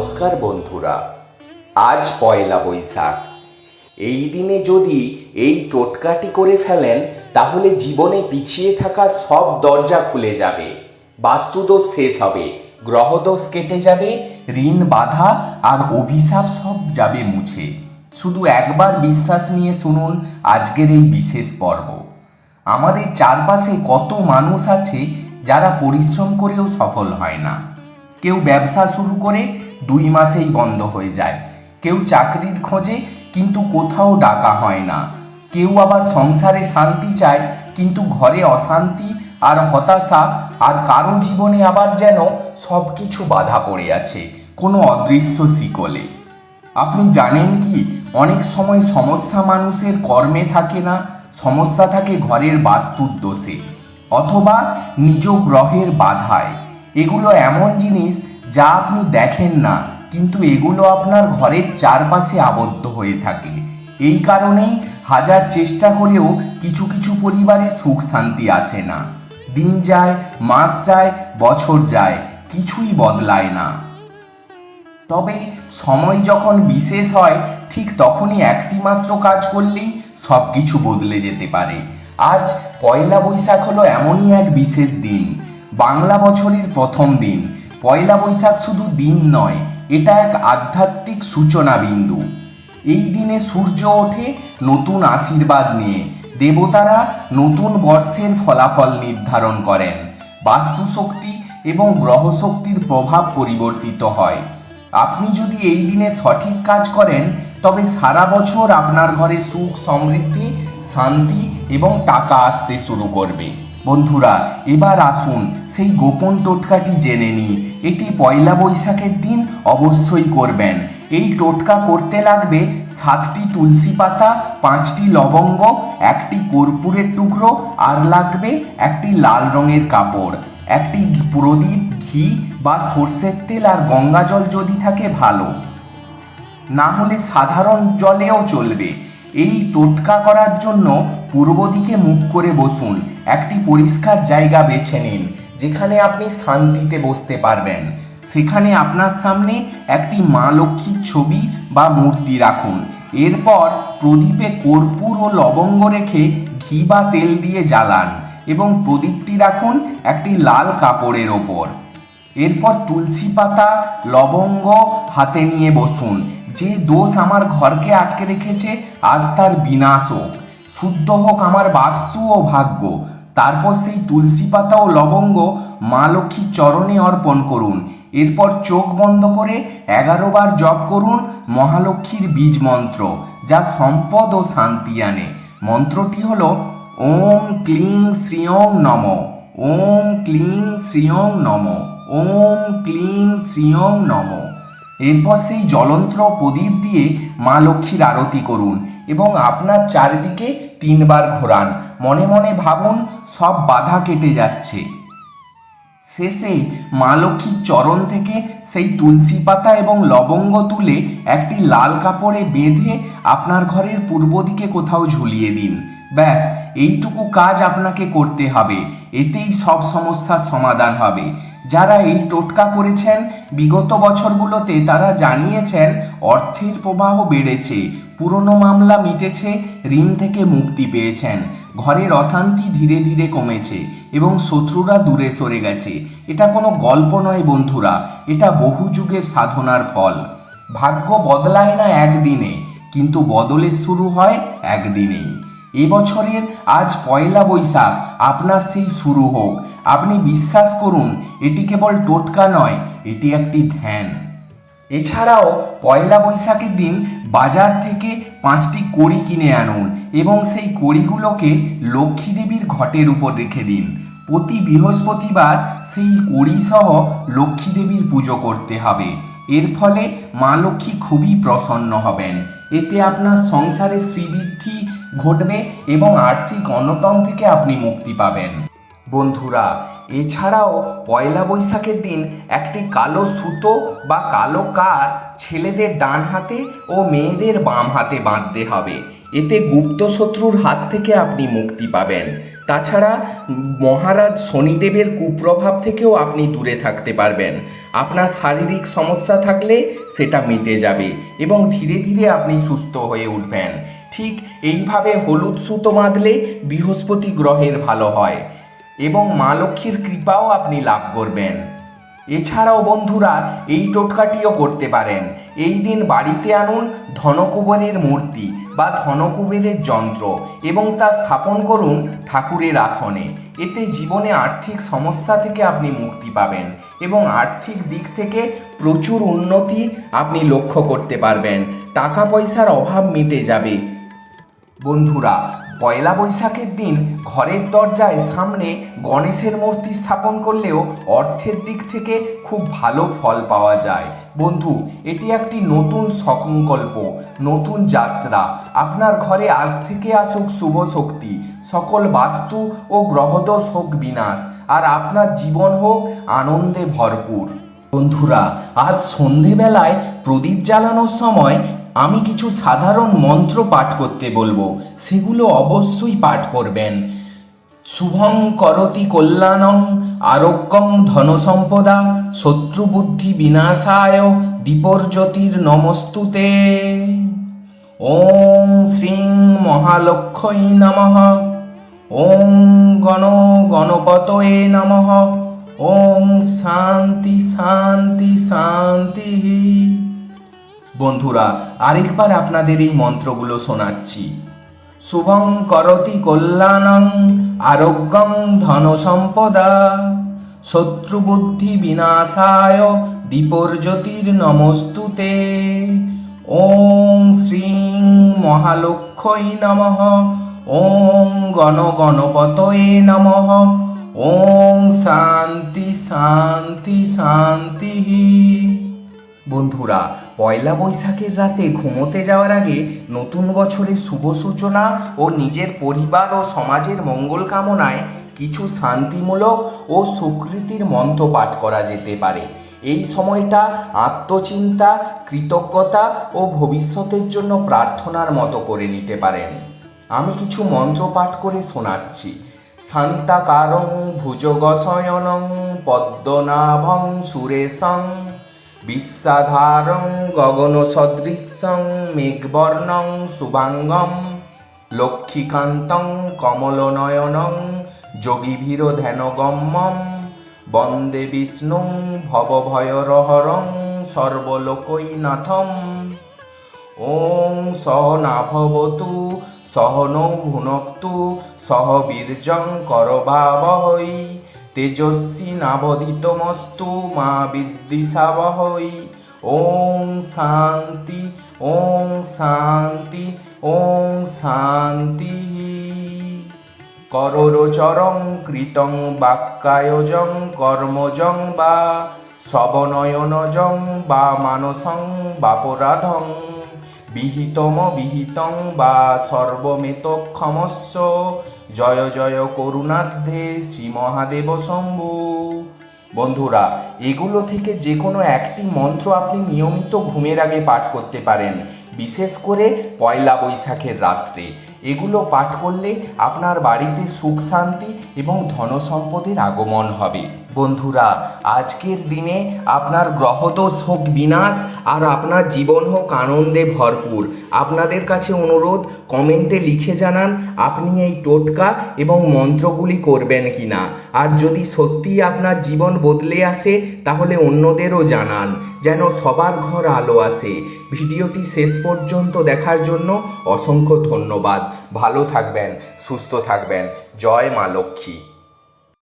নমস্কার বন্ধুরা, আজ পয়লা বৈশাখ। এই দিনে যদি এই টোটকাটি করে ফেলেন, তাহলে জীবনে পিছিয়ে থাকা সব দরজা খুলে যাবে। বাস্তুদোষ শেষ হবে, গ্রহদোষ কেটে যাবে, ঋণ বাধা আর অভিশাপ সব যাবে মুছে। শুধু একবার বিশ্বাস নিয়ে শুনুন আজকের এই বিশেষ পর্ব। আমাদের চারপাশে কত মানুষ আছে যারা পরিশ্রম করেও সফল হয় না। কেউ ব্যবসা শুরু করে দুই মাসেই বন্ধ হয়ে যায়। কেউ চাকরির খোঁজে, কিন্তু কোথাও ডাকা হয় না। কেউ আবার সংসারে শান্তি চায়, কিন্তু ঘরে অশান্তি আর হতাশা আর কারও জীবনে আবার যেন সব কিছু বাধা পড়ে আছে, কোনো অদৃশ্য শিকলে। আপনি জানেন কি, অনেক সময় সমস্যা মানুষের কর্মে থাকে না, সমস্যা থাকে ঘরের বাস্তুর দোষে, অথবা নিজ গ্রহের বাধায়। এগুলো এমন জিনিস যা আপনি দেখেন না, কিন্তু এগুলো আপনার ঘরের চারপাশে আবদ্ধ হয়ে থাকে। এই কারণেই হাজার চেষ্টা করেও কিছু কিছু পরিবারে সুখ শান্তি আসে না। দিন যায়, মাস যায়, বছর যায়, কিছুই বদলায় না। তবে সময় যখন বিশেষ হয়, ঠিক তখনই একটি মাত্র কাজ করলেই সব কিছু বদলে যেতে পারে। আজ পয়লা বৈশাখ হলো এমনই এক বিশেষ দিন। বাংলা বছরের প্রথম দিন। পয়লা বৈশাখ শুধু দিন নয়, এটা এক আধ্যাত্মিক সূচনা বিন্দু। এই দিনে সূর্য ওঠে নতুন আশীর্বাদ নিয়ে। দেবতারা নতুন বর্ষের ফলাফল নির্ধারণ করেন। বাস্তুশক্তি এবং গ্রহশক্তির প্রভাব পরিবর্তিত হয়। আপনি যদি এই দিনে সঠিক কাজ করেন, তবে সারা বছর আপনার ঘরে সুখ, সমৃদ্ধি, শান্তি এবং টাকা আসতে শুরু করবে। বন্ধুরা, এবার আসুন সেই গোপন টোটকাটি জেনে নিই। এটি পয়লা বৈশাখের দিন অবশ্যই করবেন। এই টোটকা করতে লাগবে সাতটি তুলসী পাতা, পাঁচটি লবঙ্গ, একটি কর্পূরের টুকরো, আর লাগবে একটি লাল রঙের কাপড়। একটি প্রদীপ, ঘি বা সর্ষের তেল আর গঙ্গা জল যদি থাকে ভালো। না হলে সাধারণ জলেও চলবে। এই টোটকা করার জন্য পূর্ব দিকে মুখ করে বসুন। একটি পরিষ্কার জায়গা বেছে নিন, যেখানে আপনি শান্তিতে বসতে পারবেন। সেখানে আপনার সামনে একটি মা লক্ষ্মীর ছবি বা মূর্তি রাখুন। এরপর প্রদীপে কর্পূর ও লবঙ্গ রেখে ঘি বা তেল দিয়ে জ্বালান এবং প্রদীপটি রাখুন একটি লাল কাপড়ের ওপর। এরপর তুলসী পাতা, লবঙ্গ হাতে নিয়ে বসুন। যে দোষ আমার ঘরকে আটকে রেখেছে, আজ তার বিনাশ হোক শুদ্ধ হোক আমার বাস্তু ও ভাগ্য। তারপর সেই তুলসী পাতা ও লবঙ্গ মা লক্ষ্মীর চরণে অর্পণ করুন। এরপর চোখ বন্ধ করে এগারো বার জপ করুন মহালক্ষ্মীর বীজ মন্ত্র, যা সম্পদ ও শান্তি আনে। মন্ত্রটি হল, ওম ক্লিং শ্রিয়ং নম, ওম ক্লিং শ্রিয়ং নম, ওম ক্লিং শ্রিয়ং নম। এরপর সেই জ্বলন্ত্র প্রদীপ দিয়ে মা লক্ষ্মীর আরতি করুন এবং আপনার চারিদিকে তিনবার ঘোরান। মনে মনে ভাবুন, সব বাধা কেটে যাচ্ছে। শেষে মা লক্ষ্মীর চরণ থেকে সেই তুলসী পাতা এবং লবঙ্গ তুলে একটি লাল কাপড়ে বেঁধে আপনার ঘরের পূর্ব দিকে কোথাও ঝুলিয়ে দিন। ব্যাস, এইটুকু কাজ আপনাকে করতে হবে। এতেই সব সমস্যার সমাধান হবে। যারা এই টোটকা করেছেন, বিগত বছরগুলোতে তারা জানিয়েছেন, অর্থের প্রবাহ বেড়েছে, পুরনো মামলা মিটেছে, ঋণ থেকে মুক্তি পেয়েছেন, ঘরের অশান্তি ধীরে ধীরে কমেছে এবং শত্রুরা দূরে সরে গেছে। এটা কোনো গল্প নয় বন্ধুরা, এটা বহু যুগের সাধনার ফল। ভাগ্য বদলায় না একদিনে, কিন্তু বদলের শুরু হয় একদিনেই। এবছরের আজ পয়লা বৈশাখ, আপনার সেই শুরু হোক। আপনি বিশ্বাস করুন, এটি কেবল টোটকা নয়, এটি একটি ধ্যান। এছাড়াও, পয়লা বৈশাখের দিন বাজার থেকে পাঁচটি কড়ি কিনে আনুন এবং সেই কড়িগুলোকে লক্ষ্মী দেবীর ঘটের উপর রেখে দিন। প্রতি বৃহস্পতিবার সেই কড়ি সহ লক্ষ্মী দেবীর পুজো করতে হবে। এর ফলে মা লক্ষ্মী খুবই প্রসন্ন হবেন। এতে আপনার সংসারে শ্রীবৃদ্ধি ঘটবে এবং আর্থিক অনটন থেকে আপনি মুক্তি পাবেন। বন্ধুরা, এছাড়াও পয়লা বৈশাখের দিন একটি কালো সুতো বা কালো কার ছেলেদের ডান হাতে ও মেয়েদের বাম হাতে বাঁধতে হবে। এতে গুপ্ত শত্রুর হাত থেকে আপনি মুক্তি পাবেন। তাছাড়া মহারাজ শনিদেবের কুপ্রভাব থেকেও আপনি দূরে থাকতে পারবেন। আপনার শারীরিক সমস্যা থাকলে সেটা মিটে যাবে এবং ধীরে ধীরে আপনি সুস্থ হয়ে উঠবেন। ঠিক এইভাবে হলুদ সুতো বাঁধলে বৃহস্পতি গ্রহের ভালো হয়। এবং মা লক্ষ্মীর কৃপাও আপনি লাভ করবেন। এছাড়াও বন্ধুরা, এই টোটকাটিও করতে পারেন। এই দিন বাড়িতে আনুন ধনকুবেরের মূর্তি বা ধনকুবেরের যন্ত্র এবং তা স্থাপন করুন ঠাকুরের আসনে। এতে জীবনে আর্থিক সমস্যা থেকে আপনি মুক্তি পাবেন এবং আর্থিক দিক থেকে প্রচুর উন্নতি আপনি লক্ষ্য করতে পারবেন। টাকা পয়সার অভাব মিটে যাবে। বন্ধুরা পয়লা বৈশাখের দিন ঘরের দরজায় সামনে গণেশের মূর্তি স্থাপন করলেও অর্থের দিক থেকে খুব ভালো ফল পাওয়া যায়। বন্ধু, এটি একটি নতুন সংকল্প নতুন যাত্রা। আপনার ঘরে আজ থেকে আসুক শুভ শক্তি। সকল বাস্তু ও গ্রহদোষ হোক বিনাশ, আর আপনার জীবন হোক আনন্দে ভরপুর। বন্ধুরা, আজ সন্ধেবেলায় প্রদীপ জ্বালানোর সময় আমি কিছু সাধারণ মন্ত্র পাঠ করতে বলব। সেগুলো অবশ্যই পাঠ করবেন। শুভং করতি কল্যাণং, আরোগ্যং ধনসম্পদা, শত্রুবুদ্ধি বিনাশায় দীপর্জ্যোতির নমস্তুতে। ওম শ্রীং মহালক্ষ্মী নমঃ। ওম গণ গণপতয়ে নমঃ। ওম শান্তি শান্তি শান্তি। বন্ধুরা, আরেকবার আপনাদের এই মন্ত্রগুলো শোনাচ্ছি। শুভং করতি কল্যাণং আরোগ্যং ধন সম্পদা শত্রুবুদ্ধি বিনাশায় দীপর্জ্যোতির নমস্তুতে ওং শ্রীং মহালক্ষ্মী নমঃ। ওং গণ গণপতয়ে নমঃ। ওং শান্তি শান্তি শান্তি। বন্ধুরা, পয়লা বৈশাখের রাতে ঘুমোতে যাওয়ার আগে নতুন বছরের শুভ সূচনা ও নিজের পরিবার ও সমাজের মঙ্গল কামনায় কিছু শান্তিমূলক ও সুকৃতির মন্ত্র পাঠ করা যেতে পারে। এই সময়টা আত্মচিন্তা, কৃতজ্ঞতা ও ভবিষ্যতের জন্য প্রার্থনার মতো করে নিতে পারেন। আমি কিছু মন্ত্র পাঠ করে শোনাচ্ছি। শান্তাকারং ভুজগশয়নং পদ্মনাভং সুরেশং বিশ্বাধারং গগন সদৃশ্যং মেঘবর্ণং শুভাঙ্গম লক্ষ্মীকান্তং কমলনয়নং যোগীভীর ধ্যানগম্যম বন্দে বিষ্ণুং ভবভয়রহরং সর্বলোকৈনাথম। ওং সহ নাভবতু, সহ নৌ ভুনক্তু, সহ বীর্যং করভাবহৈ তেজস্বী নাবধিতমস্তু মা বিদ্বিষাবহৈ। ওং শান্তি ওং শান্তি ওং শান্তি। করোরচরং কৃতং বাক্যায়জং কর্মজং বা শ্রবণয়নজং বা মানসং বাপরাধং। বিহিতম বিহিতং বা সর্বমেত ক্ষমস্ব জয় জয় করুণাধ্যে শ্রী মহাদেব শম্ভু। বন্ধুরা, এগুলো থেকে যে কোনো একটি মন্ত্র আপনি নিয়মিত ঘুমের আগে পাঠ করতে পারেন, বিশেষ করে পয়লা বৈশাখের রাত্রে। এগুলো পাঠ করলে আপনার বাড়িতে সুখ শান্তি এবং ধন সম্পদের আগমন হবে। বন্ধুরা, আজকের দিনে আপনার গ্রহদোষ হোক বিনাশ আর আপনার জীবন হোক আনন্দে ভরপুর। আপনাদের কাছে অনুরোধ, কমেন্টে লিখে জানান আপনি এই টোটকা এবং মন্ত্রগুলি করবেন কি না আর যদি সত্যিই আপনার জীবন বদলে আসে, তাহলে অন্যদেরও জানান, যেন সবার ঘর আলো আসে। ভিডিওটি শেষ পর্যন্ত দেখার জন্য অসংখ্য ধন্যবাদ। ভালো থাকবেন, সুস্থ থাকবেন। জয় মা লক্ষ্মী।